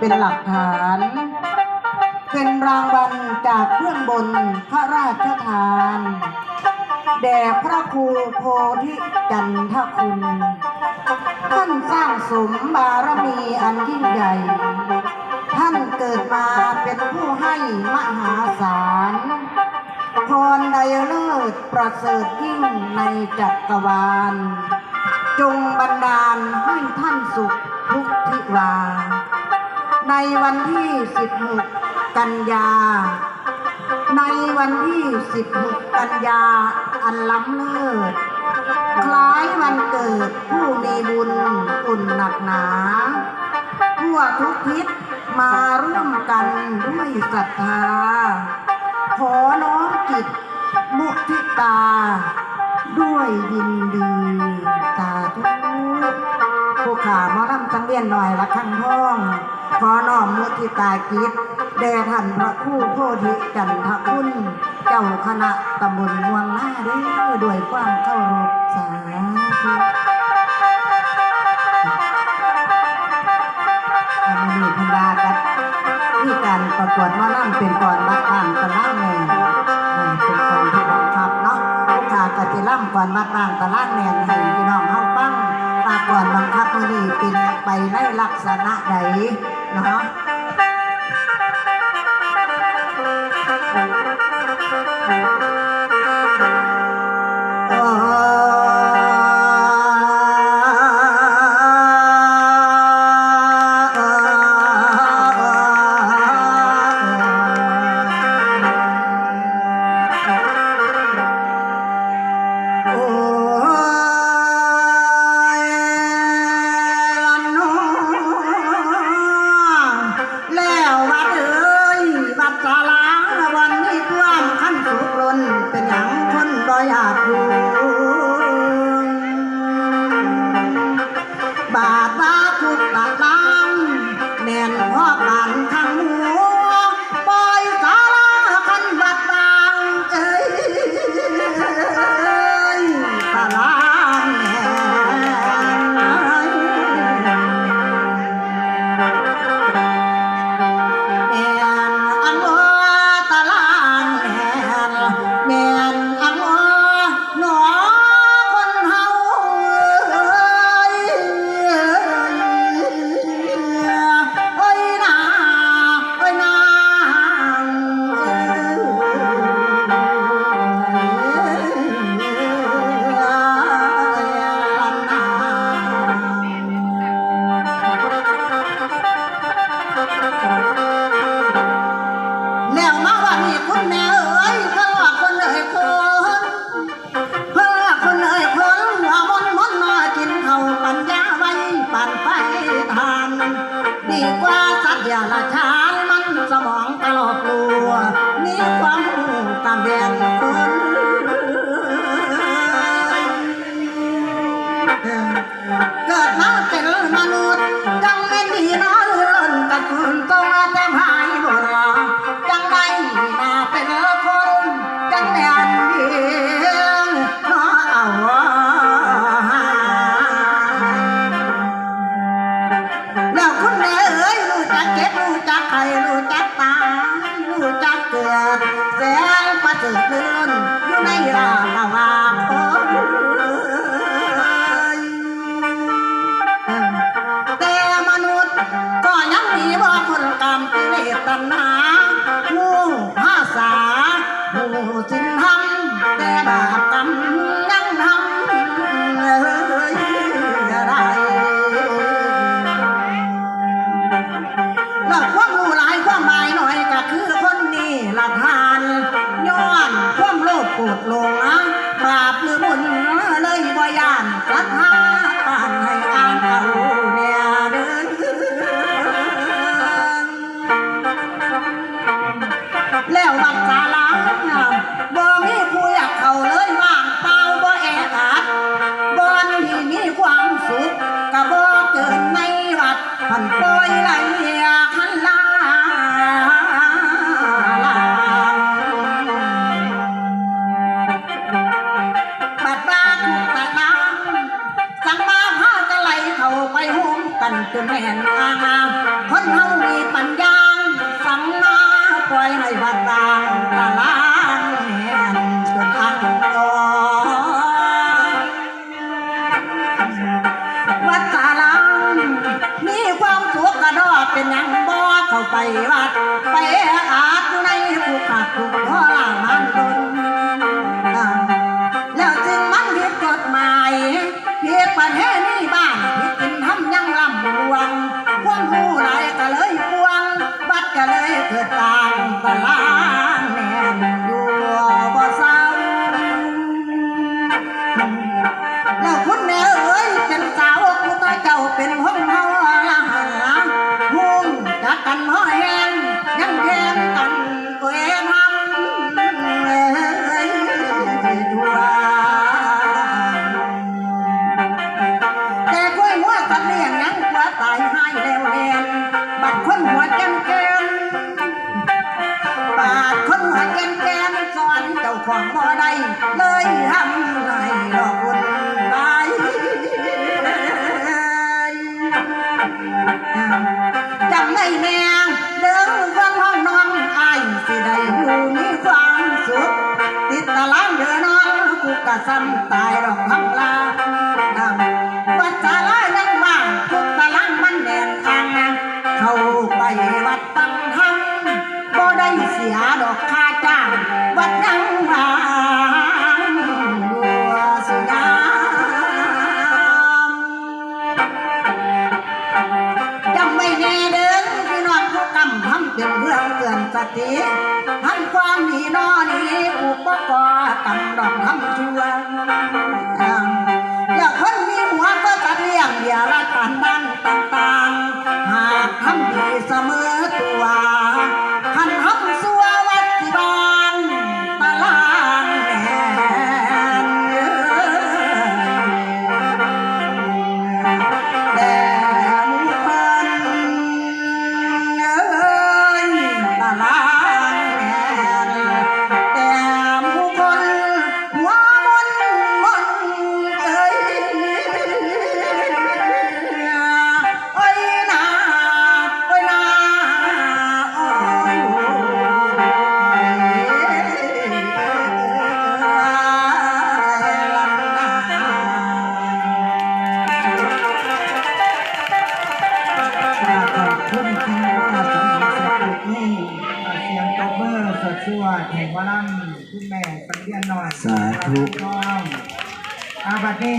เป็นหลักฐาน เป็นรางวัลจากเบื้องบนพระราชทาน แด่พระครูโพธิจันทคุณ ท่านสร้างสมบารมีอันยิ่งใหญ่ ท่านเกิดมาเป็นผู้ให้มหาศาลพรใดเลิศประเสริฐยิ่งในจักรวาล จงบันดาลให้ท่านสุขทุกทิวา ในวันที่ 16 กันยา ในวันที่ 16 กันยา อันล้ำเลิศ คล้ายวันเกิดผู้มีบุญอุ่นหนักหนาทั่วทุกทิศมาร่วมกันด้วยศรัทธา ขอน้อมจิตมุทิตา ด้วยยินดีสาธุผู้ขามาทำสังเวียนหน่อยละข้างท้อง ขอน้อมมุทิตากิจแด่ท่านพระคู่โพธิจันทคุณ เจ้าคณะตำบลมืองหน้าด้อด้วยความเคารพสาธุอันนี้เพันดากับที่การประกวดหมาล่ำเป็นก่อนวัดบ้างตะล่างแน่เออเป็นก่อนที่บังคับเนาะลูกค้าก็จะล่ำก่อนวัดบ้างตะล่างแน่ให้พี่น้องเฮาฟัง มาก่อนบังคับมือนี่เป็นไปในลักษณะใดเนาะ ทาน ดีกว่าสัตว์อย่าละชานมันสมองตลอดลู แสงประเสริฐเลื่อนอยู่ในรางระหว่างคนแต่มนุษย์ก็ยังมีว่าคนกรรมกิเลสตัณหางูภาษาหูจินทำแต่บาป นจนไม่เห็นอาหาคนเฮามีปัญญาสำน้าปล่อยให้บัดดางตาลานแห่งจนทางตอวัดตาลังมีความสุขกระดอเป็นยังบ่เข้าไปวัด ไปอาดอยู่ในภูเขาภูเขาล่ลันตน เลยทำไรหลอกคนตายจำได้แน่เดินฟันห้องน้องไอ้สิได้อยู่มีความสุขติดตะลังเดือน้องกูกะซ้ำตายหรอกครับ สติทันความนี้นอนี้อุปกรณ์กำลังทำชั่วอย่างคน ช่วยแห่งวารังคุณแม่ปัญญาหน่อยสาธุ น้องอาบัติ